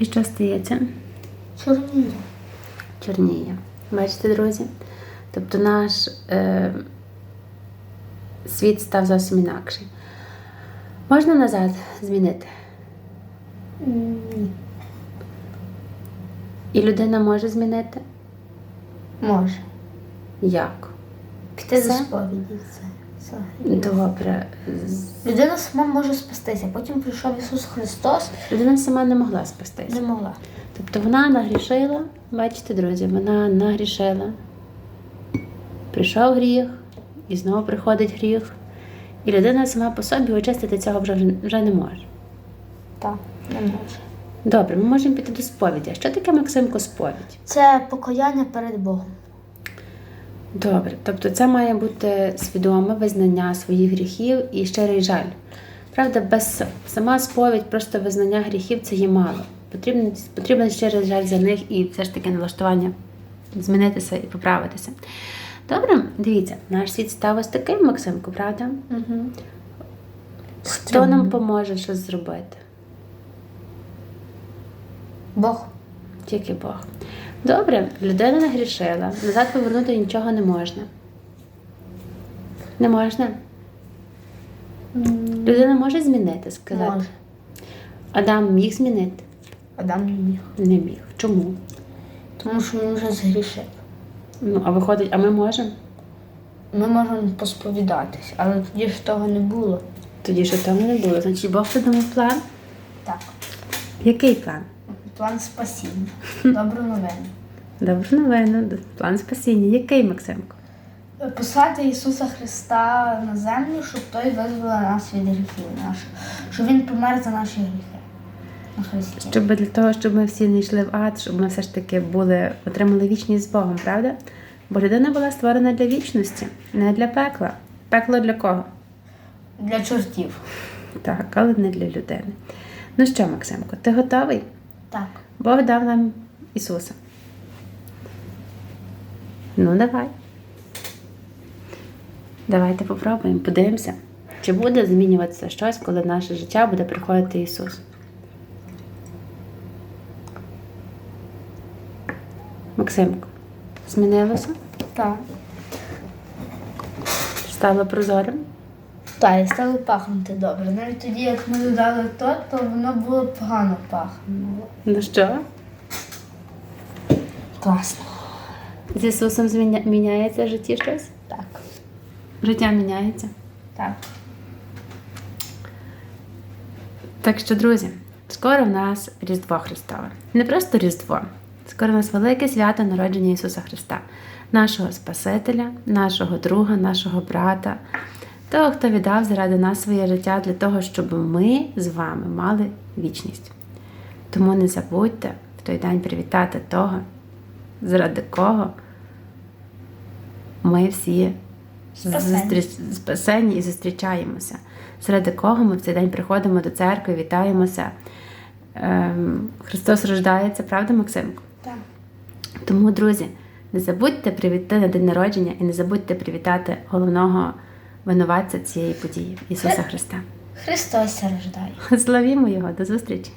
І що стається? Чорніє. Чорніє. Бачите, друзі? Тобто наш е, світ став зовсім інакший. Можна назад змінити? Ні. І людина може змінити? Може. Як? Піти до сповіді. Все. Добре. Людина сама може спастися. Потім прийшов Ісус Христос, Людина сама не могла спастися. не могла. Тобто вона нагрішила, бачите, друзі, вона нагрішила. Прийшов гріх, і знову приходить гріх. І людина сама по собі очистити цього вже, вже не може. Так, не може. Добре, ми можемо піти до сповіді. Що таке Максимко сповідь? Це покаяння перед Богом. Добре, тобто це має бути свідоме визнання своїх гріхів і щирий жаль. Правда, без сама сповідь, просто визнання гріхів це є мало. Потрібен, потрібен щирий жаль за них і все ж таки налаштування змінитися і поправитися. Добре, дивіться, наш світ став ось таким, Максимко, правда? Угу. Хто нам поможе щось зробити? Бог. Тільки Бог. Добре, людина нагрішила, назад повернути нічого не можна. Не можна? Людина може змінити, сказати. Може. Адам міг змінити? Адам не міг. Не міг. Чому? Тому що він вже згрішив. Ну, а виходить, а ми можемо? Ми можемо посповідатись, але тоді ж того не було. Тоді що того не було. Значить, Бог придумав план. Так. Який план? План спасіння. Добру новину. Добре новину, план спасіння. Який, Максимко? Послати Ісуса Христа на землю, щоб той визволив нас від гріхів наших, щоб Він помер за наші гріхи на Христі. Щоб для того, щоб ми всі не йшли в ад, щоб ми все ж таки були, отримали вічність з Богом, правда? Бо людина була створена для вічності, не для пекла. Пекло для кого? Для чортів. Так, але не для людини. Ну що, Максимко, ти готовий? Так. Бог дав нам Ісуса. Ну, давай. Давайте попробуємо, подивимося, чи буде змінюватися щось, коли в наше життя буде приходити Ісус. Максимко, змінилося? Так. Стало прозорим? Так, і стало пахнути добре. Навіть тоді, як ми додали то, то воно було погано пахнуло. Ну що? Класно. З Ісусом зміня... міняється в житті щось? Так. Життя міняється. Так. Так що, друзі, скоро в нас Різдво Христове. Не просто Різдво, скоро в нас велике свято народження Ісуса Христа, нашого Спасителя, нашого друга, нашого брата, того, хто віддав заради нас своє життя для того, щоб ми з вами мали вічність. Тому не забудьте в той день привітати того, заради кого ми всі Спасені. зустріч- спасені і зустрічаємося. Заради кого ми в цей день приходимо до церкви, вітаємося. Ем, Христос рождається, правда, Максимко? Так. Тому, друзі, не забудьте привітати на день народження і не забудьте привітати головного винуватця цієї події Ісуса Христа. Христос рождає. Славімо Його, до зустрічі!